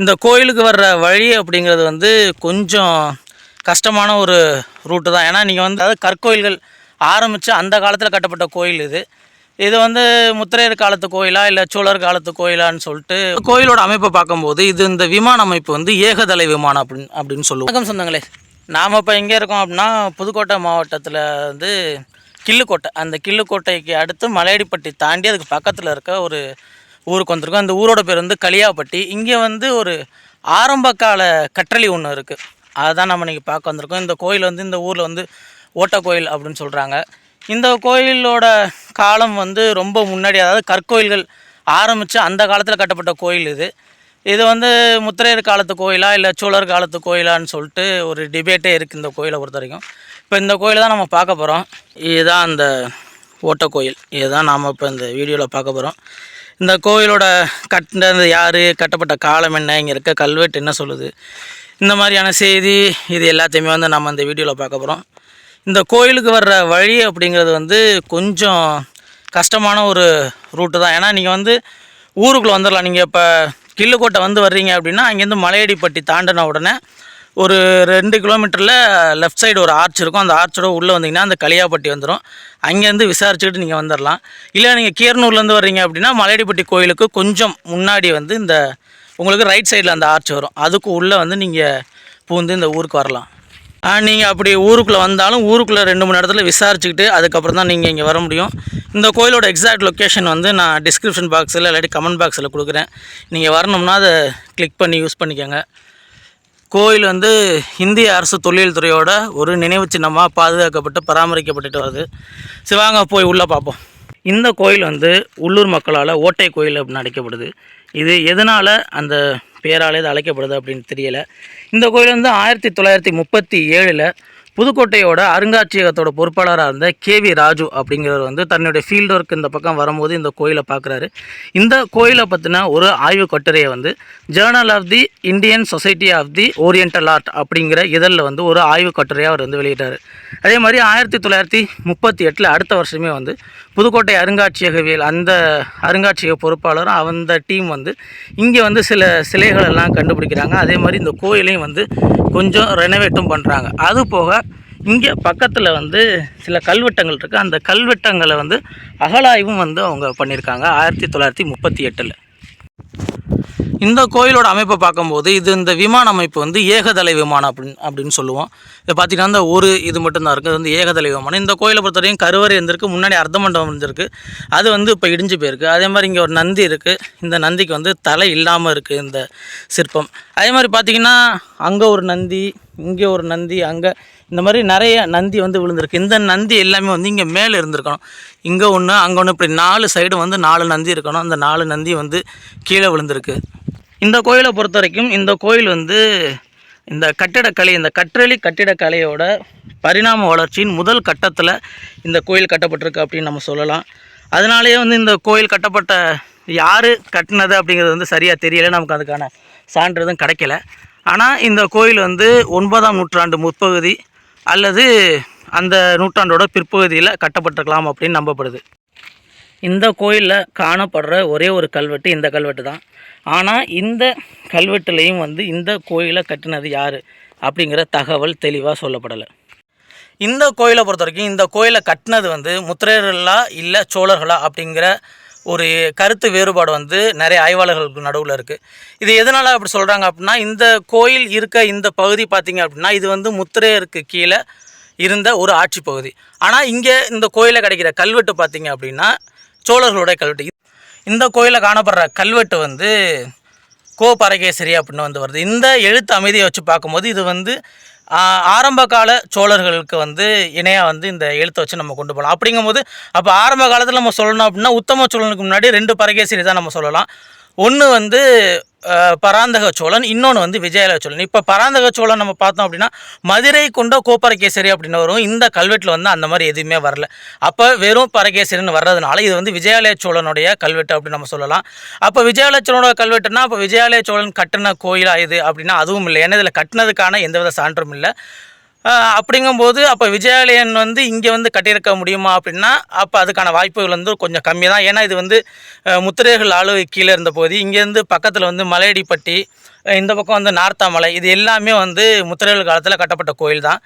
இந்த கோயிலுக்கு வர்ற வழி அப்படிங்கிறது வந்து கொஞ்சம் கஷ்டமான ஒரு ரூட்டு தான். ஏன்னா நீங்கள் வந்து அதாவது கற்கோயில்கள் ஆரம்பித்து அந்த காலத்தில் கட்டப்பட்ட கோயில் இது. இது வந்து முத்திரையர் காலத்து கோயிலா இல்லை சோழர் காலத்து கோயிலான்னு சொல்லிட்டு கோயிலோட அமைப்பை பார்க்கும்போது இது இந்த விமான அமைப்பு வந்து ஏகதலை விமானம் அப்படின்னு அப்படின்னு சொல்லுவோம். வணக்கம் சொந்தங்களே. நாம் இப்போ எங்கே இருக்கோம் அப்படின்னா புதுக்கோட்டை மாவட்டத்தில் வந்து கிள்ளுக்கோட்டை. அந்த கிள்ளுக்கோட்டைக்கு அடுத்து மலையடிப்பட்டி தாண்டி அதுக்கு பக்கத்தில் இருக்க ஒரு ஊருக்கு வந்திருக்கோம். அந்த ஊரோட பேர் வந்து களியாப்பட்டி இங்கே வந்து ஒரு ஆரம்ப கால கற்றளி ஒன்று இருக்குது அதுதான் நம்ம இன்றைக்கி பார்க்க வந்திருக்கோம். இந்த கோயில் வந்து இந்த ஊரில் வந்து ஓட்ட கோயில் அப்படின்னு சொல்கிறாங்க இந்த கோயிலோட காலம் வந்து ரொம்ப முன்னாடி அதாவது கற்கோயில்கள் ஆரம்பித்து அந்த காலத்தில் கட்டப்பட்ட கோயில் இது. இது வந்து முத்திரையர் காலத்து கோயிலா இல்லை சோழர் காலத்து கோயிலான்னு சொல்லிட்டு ஒரு டிபேட்டே இருக்குது இந்த கோயிலை பொறுத்த வரைக்கும். இப்போ இந்த கோயிலை தான் நம்ம பார்க்க போகிறோம் இதுதான் அந்த ஓட்ட கோயில் இதுதான் நாம் இப்போ இந்த வீடியோவில் பார்க்க போகிறோம் இந்த கோயிலோட கட்டினது யார் கட்டப்பட்ட காலம் என்ன இங்கே இருக்க கல்வெட்டு என்ன சொல்லுது இந்த மாதிரியான செய்தி இது எல்லாத்தையுமே வந்து நம்ம இந்த வீடியோவில் பார்க்க போகிறோம் இந்த கோயிலுக்கு வர்ற வழி அப்படிங்கிறது வந்து கொஞ்சம் கஷ்டமான ஒரு ரூட்டு தான். ஏன்னா நீங்கள் வந்து ஊருக்குள்ளே வந்துடலாம் நீங்கள் இப்போ கில்லுக்கோட்டை வந்து வர்றீங்க அப்படின்னா அங்கேருந்து மலையடிப்பட்டி தாண்டின உடனே ஒரு ரெண்டு கிலோமீட்டரில் லெஃப்ட் சைடு ஒரு ஆர்ச் இருக்கும். அந்த ஆர்ச்சோட உள்ளே வந்தீங்கன்னா அந்த களியாப்பட்டி வந்துடும் அங்கேருந்து விசாரிச்சுக்கிட்டு நீங்கள் வந்துடலாம் இல்லை நீங்கள் கீரனூர்லேருந்து வர்றீங்க அப்படின்னா மலையடிப்பட்டி கோயிலுக்கு கொஞ்சம் முன்னாடி வந்து இந்த உங்களுக்கு ரைட் சைடில் அந்த ஆர்ச் வரும். அதுக்கு உள்ளே வந்து நீங்கள் பூந்து இந்த ஊருக்கு வரலாம். நீங்கள் அப்படி ஊருக்குள்ளே வந்தாலும் ஊருக்குள்ளே ரெண்டு மூணு இடத்துல விசாரிச்சுக்கிட்டு அதுக்கப்புறம் தான் நீங்கள் இங்கே வர முடியும். இந்த கோயிலோட எக்ஸாக்ட் லொக்கேஷன் வந்து நான் டிஸ்கிரிப்ஷன் பாக்ஸில் இல்லாட்டி கமெண்ட் பாக்ஸில் கொடுக்குறேன். நீங்கள் வரணும்னா அதை கிளிக் பண்ணி யூஸ் பண்ணிக்கோங்க. கோயில் வந்து இந்திய அரசு தொழில் துறையோட ஒரு நினைவு சின்னமாக பாதுகாக்கப்பட்டு பராமரிக்கப்பட்டுட்டு வருது. சிவாங்க போய் உள்ளே பார்ப்போம். இந்த கோயில் வந்து உள்ளூர் மக்களால் ஓட்டை கோயில் அப்படின்னு அழைக்கப்படுது. இது எதனால் அந்த பேரால் இது அழைக்கப்படுது அப்படின்னு தெரியலை. இந்த கோயில் வந்து ஆயிரத்தி தொள்ளாயிரத்தி முப்பத்தி ஏழில் புதுக்கோட்டையோட அருங்காட்சியகத்தோட பொறுப்பாளராக இருந்த கேவி ராஜு அப்படிங்கிறவர் வந்து தன்னுடைய ஃபீல்டு ஒர்க் இந்த பக்கம் வரும்போது இந்த கோயிலை பார்க்குறாரு இந்த கோயிலை பற்றின ஒரு ஆய்வு கட்டுரையை வந்து Journal of the Indian Society of the Oriental Art அப்படிங்கிற இதழில் வந்து ஒரு ஆய்வு கட்டுரையாக அவர் வந்து வெளியிட்டார். அதே மாதிரி ஆயிரத்தி தொள்ளாயிரத்தி முப்பத்தி எட்டில் அடுத்த வருஷமே வந்து புதுக்கோட்டை அருங்காட்சியகவியல் அந்த அருங்காட்சியக பொறுப்பாளரும் அந்த டீம் வந்து இங்கே வந்து சில சிலைகள் எல்லாம் கண்டுபிடிக்கிறாங்க. அதே மாதிரி இந்த கோயிலையும் வந்து கொஞ்சம் ரெனோவேட்டும் பண்ணுறாங்க அது போக இங்கே பக்கத்தில் வந்து சில கல்வெட்டங்கள் இருக்குது அந்த கல்வெட்டங்களை வந்து அகலாய்வும் வந்து அவங்க பண்ணியிருக்காங்க. ஆயிரத்தி தொள்ளாயிரத்தி முப்பத்தி எட்டில். இந்த கோயிலோட அமைப்பை பார்க்கும்போது இது இந்த விமான அமைப்பு வந்து ஏகதலை விமானம் அப்படின்னு அப்படின்னு சொல்லுவோம். இப்போ பார்த்தீங்கன்னா இந்த ஒரு இது மட்டும்தான் இருக்குது. வந்து ஏகதலை விமானம். இந்த கோயிலை பொறுத்தவரையும் கருவறை இருந்திருக்கு முன்னாடி அர்த்த மண்டபம் இருந்திருக்கு. அது வந்து இப்போ இடிஞ்சு போயிருக்கு. அதே மாதிரி இங்கே ஒரு நந்தி இருக்குது இந்த நந்திக்கு வந்து தலை இல்லாமல் இருக்குது இந்த சிற்பம். அதே மாதிரி பார்த்திங்கன்னா அங்கே ஒரு நந்தி இங்கே ஒரு நந்தி அங்கே இந்த மாதிரி நிறைய நந்தி வந்து விழுந்திருக்கு. இந்த நந்தி எல்லாமே வந்து இங்கே மேலே இருந்திருக்கணும். இங்கே ஒன்று அங்கே ஒன்று இப்படி நாலு சைடு வந்து நாலு நந்தி இருக்கணும். அந்த நாலு நந்தி வந்து கீழே விழுந்திருக்கு. இந்த கோயிலை பொறுத்த வரைக்கும் இந்த கோயில் வந்து இந்த கட்டிடக்கலை இந்த கற்றளி கட்டிடக்கலையோட பரிணாம வளர்ச்சியின் முதல் கட்டத்தில் இந்த கோயில் கட்டப்பட்டிருக்கு அப்படின்னு நம்ம சொல்லலாம். அதனாலேயே வந்து இந்த கோயில் கட்டப்பட்ட யார் கட்டினது அப்படிங்கிறது வந்து சரியாக தெரியலை. நமக்கு அதுக்கான சான்று எதுவும் கிடைக்கல. ஆனால் இந்த கோயில் வந்து ஒன்பதாம் நூற்றாண்டு முற்பகுதி அல்லது அந்த நூற்றாண்டோட பிற்பகுதியில் கட்டப்பட்டிருக்கலாம் அப்படின்னு நம்பப்படுது. இந்த கோயிலில் காணப்படுற ஒரே ஒரு கல்வெட்டு இந்த கல்வெட்டு தான் ஆனால் இந்த கல்வெட்டுலேயும் வந்து இந்த கோயிலை கட்டினது யார்? அப்படிங்கிற தகவல் தெளிவாக சொல்லப்படலை. இந்த கோயிலை பொறுத்த வரைக்கும் இந்த கோயிலை கட்டினது வந்து முத்திரையர்களா இல்லை சோழர்களா அப்படிங்கிற ஒரு கருத்து வேறுபாடு வந்து நிறைய ஆய்வாளர்களுக்கு நடுவில் இருக்குது இது எதனால் அப்படி சொல்கிறாங்க அப்படின்னா இந்த கோயில் இருக்க இந்த பகுதி பார்த்திங்க அப்படின்னா இது வந்து முத்திரையருக்கு கீழே இருந்த ஒரு ஆட்சி பகுதி. ஆனால் இங்கே இந்த கோயிலில் கிடைக்கிற கல்வெட்டு பார்த்திங்க அப்படின்னா சோழர்களுடைய கல்வெட்டு. இந்த கோயிலில் காணப்படுற கல்வெட்டு வந்து கோ பரகேசரி அப்படின்னு வந்து வருது. இந்த எழுத்து அமைதியை வச்சு பார்க்கும்போது இது வந்து ஆரம்ப கால சோழர்களுக்கு வந்து இணையாக வந்து இந்த எழுத்தை வச்சு நம்ம கொண்டு போகலாம் அப்படிங்கும்போது அப்போ ஆரம்ப காலத்தில் நம்ம சொல்லணும் அப்படின்னா உத்தம சோழனுக்கு முன்னாடி ரெண்டு பரகேசரி தான் நம்ம சொல்லலாம். ஒன்று வந்து பராந்தக சோழன் இன்னொன்று வந்து விஜயாலய சோழன் இப்போ பராந்தக சோழன் நம்ம பார்த்தோம் அப்படின்னா மதுரை கொண்ட கோப்பரகேசரி அப்படின்னு வரும். இந்த கல்வெட்டில் வந்து அந்த மாதிரி எதுவுமே வரல. அப்போ வெறும் பரகேசரின்னு வர்றதுனால இது வந்து விஜயாலய சோழனுடைய கல்வெட்டு அப்படின்னு நம்ம சொல்லலாம். அப்போ விஜயாலய சோழனோட கல்வெட்டுனா அப்போ விஜயாலய சோழன் கட்டின கோயிலாக இது அப்படின்னா அதுவும் இல்லை. ஏன்னா இதில் கட்டினதுக்கான எந்தவித சான்றும் இல்லை. அப்படிங்கும்போது அப்போ விஜயாலயன் வந்து இங்கே வந்து கட்டியிருக்க முடியுமா அப்படின்னா அப்போ அதுக்கான வாய்ப்புகள் வந்து கொஞ்சம் கம்மி தான் ஏன்னா இது வந்து முத்திரைகள் முத்திரையர்கள் ஆளுகை கீழே இருந்த போது இங்கேருந்து பக்கத்தில் வந்து மலையடிப்பட்டி இந்த பக்கம் வந்து நார்த்தாமலை இது எல்லாமே வந்து முத்திரைகள் காலத்தில் கட்டப்பட்ட கோயில் தான்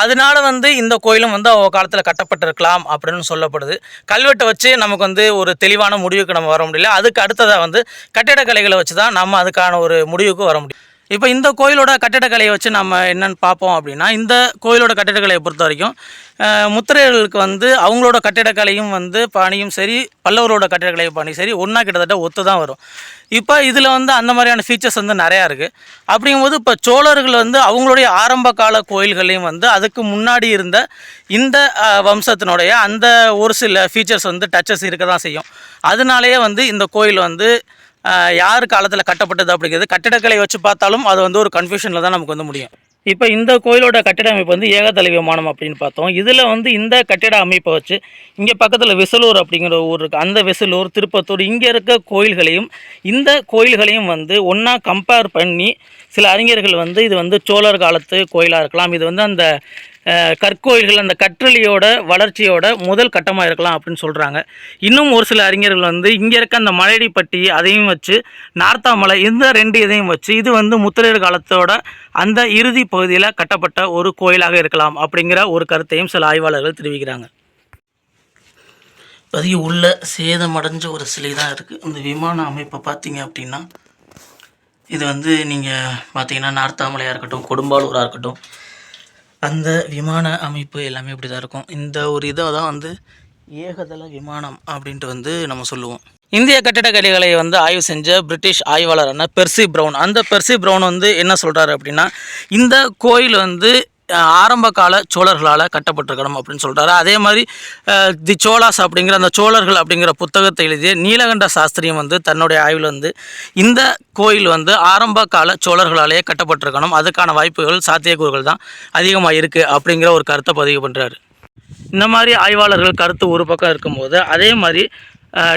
அதனால வந்து இந்த கோயிலும் வந்து அவங்க காலத்தில் கட்டப்பட்டிருக்கலாம் அப்படின்னு சொல்லப்படுது. கல்வெட்டை வச்சு நமக்கு வந்து ஒரு தெளிவான முடிவுக்கு நம்ம வர முடியல. அதுக்கு அடுத்ததாக வந்து கட்டிடக்கலைகளை வச்சு தான் நம்ம அதுக்கான ஒரு முடிவுக்கு வர முடியும். இப்போ இந்த கோயிலோட கட்டிடக்கலையை வச்சு நம்ம என்னென்னு பார்ப்போம் அப்படின்னா இந்த கோயிலோட கட்டிடக்கலையை பொறுத்த வரைக்கும் முத்திரையர்களுக்கு வந்து அவங்களோட கட்டிடக்கலையும் வந்து பாணியும் சரி பல்லவரோட கட்டிடக்கலை பாணியும் சரி ஒன்றா கிட்டத்தட்ட ஒத்து தான் வரும். இப்போ இதில் வந்து அந்த மாதிரியான ஃபீச்சர்ஸ் வந்து நிறையா இருக்குது அப்படிங்கும்போது இப்போ சோழர்கள் வந்து அவங்களுடைய ஆரம்ப கால கோயில்களையும் வந்து அதுக்கு முன்னாடி இருந்த இந்த வம்சத்தினுடைய அந்த ஒரு சில ஃபீச்சர்ஸ் வந்து டச்சஸ் இருக்க தான் செய்யும். அதனாலேயே வந்து இந்த கோயில் வந்து யார் காலத்தில் கட்டப்பட்டது அப்படிங்கிறது கட்டிடக்கலை வச்சு பார்த்தாலும் அது வந்து ஒரு கன்ஃபியூஷனில் தான் நமக்கு வந்து முடியும். இப்போ இந்த கோயிலோட கட்டிட அமைப்பு வந்து ஏகதலை விமானம் அப்படின்னு பார்த்தோம். இதில் வந்து இந்த கட்டிட அமைப்பை வச்சு இங்கே பக்கத்தில் விசலூர் அப்படிங்கிற ஊர் இருக்குது அந்த விசலூர் திருப்பத்தூர் இங்கே இருக்க கோயில்களையும் இந்த கோயில்களையும் வந்து ஒன்றா கம்பேர் பண்ணி சில அறிஞர்கள் வந்து இது வந்து சோழர் காலத்து கோயிலாக இருக்கலாம். இது வந்து அந்த கற்கோயில்கள் அந்த கற்றளியோட வளர்ச்சியோட முதல் கட்டமாக இருக்கலாம் அப்படின்னு சொல்கிறாங்க இன்னும் ஒரு சில அறிஞர்கள் வந்து இங்கே இருக்க அந்த மலையடிப்பட்டி அதையும் வச்சு நார்த்தாமலை இந்த ரெண்டு இதையும் வச்சு இது வந்து முத்திரையர் காலத்தோட அந்த இறுதி பகுதியில் கட்டப்பட்ட ஒரு கோயிலாக இருக்கலாம் அப்படிங்கிற ஒரு கருத்தையும் சில ஆய்வாளர்கள் தெரிவிக்கிறாங்க. இப்போதைக்கு உள்ள சேதமடைஞ்ச ஒரு சிலை தான் இருக்குது இந்த விமான அமைப்பை பார்த்தீங்க அப்படின்னா இது வந்து நீங்கள் பார்த்தீங்கன்னா நார்த்தாமலையாக இருக்கட்டும் கொடும்பாலூராக இருக்கட்டும் அந்த விமான அமைப்பு எல்லாமே இப்படி தான் இருக்கும். இந்த ஒரு இதை தான் வந்து ஏகதள விமானம் அப்படின்ட்டு வந்து நம்ம சொல்லுவோம். இந்திய கட்டிடக்கலைகளை வந்து ஆய்வு செஞ்ச பிரிட்டிஷ் ஆய்வாளரான பெர்சி ப்ரௌன். அந்த பெர்சி ப்ரௌன் வந்து என்ன சொல்கிறாரு அப்படின்னா இந்த கோயில் வந்து ஆரம்ப கால சோழர்களால் கட்டப்பட்டிருக்கணும் அப்படின்னு சொல்கிறாரு அதே மாதிரி தி சோழாஸ் அப்படிங்கிற அந்த சோழர்கள் அப்படிங்கிற புத்தகத்தை எழுதிய நீலகண்ட சாஸ்திரியம் வந்து தன்னுடைய ஆய்வில் வந்து இந்த கோயில் வந்து ஆரம்ப கால சோழர்களாலேயே கட்டப்பட்டிருக்கணும். அதுக்கான வாய்ப்புகள் சாத்தியக்கூறுகள் தான் அதிகமாக இருக்குது அப்படிங்கிற ஒரு கருத்தை பதிவு பண்ணுறாரு இந்த மாதிரி ஆய்வாளர்கள் கருத்து ஒரு பக்கம் இருக்கும்போது அதே மாதிரி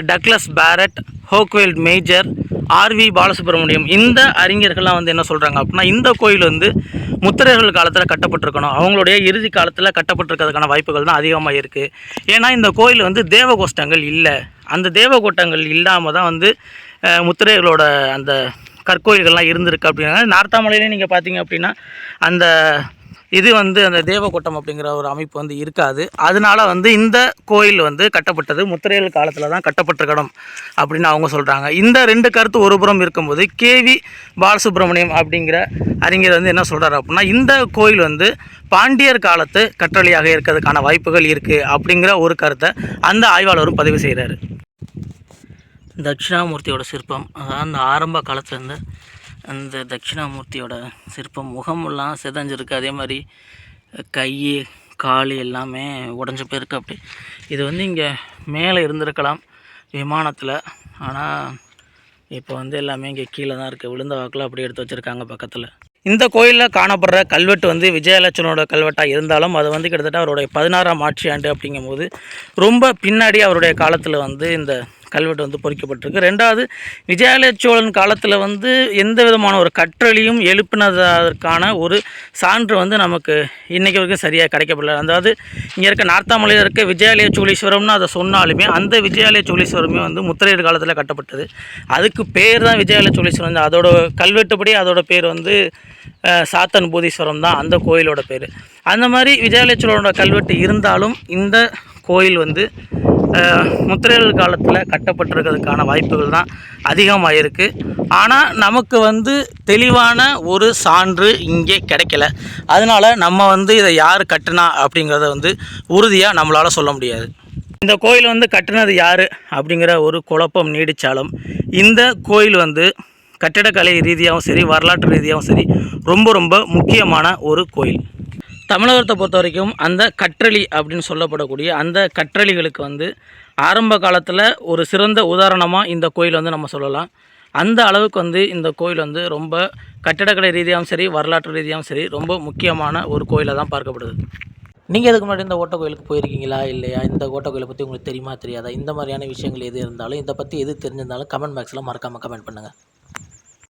டக்ளஸ் பேரட் ஹோக்வெல்ட் மேஜர் ஆர்வி பாலசுப்ரமணியம் இந்த அறிஞர்கள்லாம் வந்து என்ன சொல்கிறாங்க அப்படின்னா இந்த கோயில் வந்து முத்திரைகள் காலத்தில் கட்டப்பட்டிருக்கணும். அவங்களுடைய இறுதி காலத்தில் கட்டப்பட்டிருக்கிறதுக்கான வாய்ப்புகள் தான் அதிகமாக இருக்குது ஏன்னா இந்த கோயில் வந்து தேவகோஷ்டங்கள் இல்லை. அந்த தேவகோட்டங்கள் இல்லாமல் தான் வந்து முத்திரைகளோட அந்த கற்கோயில்கள்லாம் இருந்திருக்கு அப்படின்னா நார்த்தாமலையிலே நீங்கள் பார்த்தீங்க அப்படின்னா அந்த இது வந்து அந்த தேவக்கோட்டம் அப்படிங்கிற ஒரு அமைப்பு வந்து இருக்காது. அதனால வந்து இந்த கோயில் வந்து கட்டப்பட்டது. முத்திரையல் காலத்தில் தான் கட்டப்பட்டிருக்கணும் அப்படின்னு அவங்க சொல்கிறாங்க இந்த ரெண்டு கருத்து ஒரு புறம் இருக்கும்போது கேவி பாலசுப்ரமணியம் அப்படிங்கிற அறிஞர் வந்து என்ன சொல்கிறாரு அப்படின்னா இந்த கோயில் வந்து பாண்டியர் காலத்து கற்றளியாக இருக்கிறதுக்கான வாய்ப்புகள் இருக்குது அப்படிங்கிற ஒரு கருத்தை அந்த ஆய்வாளரும் பதிவு செய்கிறாரு தட்சிணாமூர்த்தியோட சிற்பம் அதாவது அந்த ஆரம்ப காலத்துலேருந்து அந்த தட்சிணாமூர்த்தியோட சிற்பம் முகமெல்லாம் சிதஞ்சிருக்கு. அதே மாதிரி கை கால் எல்லாமே உடஞ்சி போயிருக்கு அப்படி. இது வந்து இங்கே மேலே இருந்திருக்கலாம் விமானத்தில். ஆனால் இப்போ வந்து எல்லாமே இங்கே கீழே தான் இருக்குது விழுந்த வாக்கில் அப்படியே எடுத்து வச்சுருக்காங்க பக்கத்தில். இந்த கோயிலில் காணப்படுற கல்வெட்டு வந்து விஜயலட்சணோட கல்வெட்டாக இருந்தாலும் அது வந்து கிட்டத்தட்ட அவருடைய பதினாறாம் ஆட்சி ஆண்டு அப்படிங்கும்போது ரொம்ப பின்னாடி அவருடைய காலத்தில் வந்து இந்த கல்வெட்டு வந்து பொறிக்கப்பட்டிருக்கு. ரெண்டாவது விஜயாலய சோழன் காலத்தில் வந்து எந்த விதமான ஒரு கற்றலையும் எழுப்பினதற்கான ஒரு சான்று வந்து நமக்கு இன்றைக்கு வரைக்கும் சரியாக கிடைக்கப்படல. அதாவது இங்கே இருக்க நார்த்தாமலையில் இருக்க விஜயாலய சோழீஸ்வரம்னு அதை சொன்னாலுமே அந்த விஜயாலய சோழீஸ்வரமே வந்து முத்திரையர் காலத்தில் கட்டப்பட்டது. அதுக்கு பேர் தான் விஜயாலய சோழீஸ்வரம். அதோட கல்வெட்டுப்படி அதோட பேர் வந்து சாத்தன் பூதீஸ்வரம் தான் அந்த கோயிலோட பேர். அந்த மாதிரி விஜயாலய சோழனோட கல்வெட்டு இருந்தாலும் இந்த கோயில் வந்து முத்திரையல் காலத்தில் கட்டப்பட்டிருக்கிறதுக்கான வாய்ப்புகள் தான் அதிகமாக இருக்குது ஆனால் நமக்கு வந்து தெளிவான ஒரு சான்று இங்கே கிடைக்கல. அதனால் நம்ம வந்து இதை யார் கட்டினா அப்படிங்கிறத வந்து உறுதியாக நம்மளால் சொல்ல முடியாது. இந்த கோயில் வந்து கட்டினது யார் அப்படிங்கிற ஒரு குழப்பம் நீடித்தாலும் இந்த கோயில் வந்து கட்டிடக்கலை ரீதியாகவும் சரி வரலாற்று ரீதியாகவும் சரி ரொம்ப ரொம்ப முக்கியமான ஒரு கோயில். தமிழகத்தை பொறுத்த வரைக்கும் அந்த கற்றளி அப்படின்னு சொல்லப்படக்கூடிய அந்த கற்றளிகளுக்கு வந்து ஆரம்ப காலத்தில் ஒரு சிறந்த உதாரணமாக இந்த கோயில் வந்து நம்ம சொல்லலாம். அந்த அளவுக்கு வந்து இந்த கோயில் வந்து ரொம்ப கட்டிடக்கலை ரீதியாகவும் சரி வரலாற்று ரீதியாகவும் சரி ரொம்ப முக்கியமான ஒரு கோயிலாக தான் பார்க்கப்படுது. நீங்கள் இதுக்கு முன்னாடி இந்த ஓட்ட கோயிலுக்கு போயிருக்கீங்களா இல்லையா? இந்த ஓட்ட கோயிலை பற்றி உங்களுக்கு தெரியுமா தெரியாதா? இந்த மாதிரியான விஷயங்கள் எது இருந்தாலும் இதை பற்றி எது தெரிஞ்சிருந்தாலும் கமெண்ட் பாக்ஸில் மறக்காமல் கமெண்ட் பண்ணுங்கள்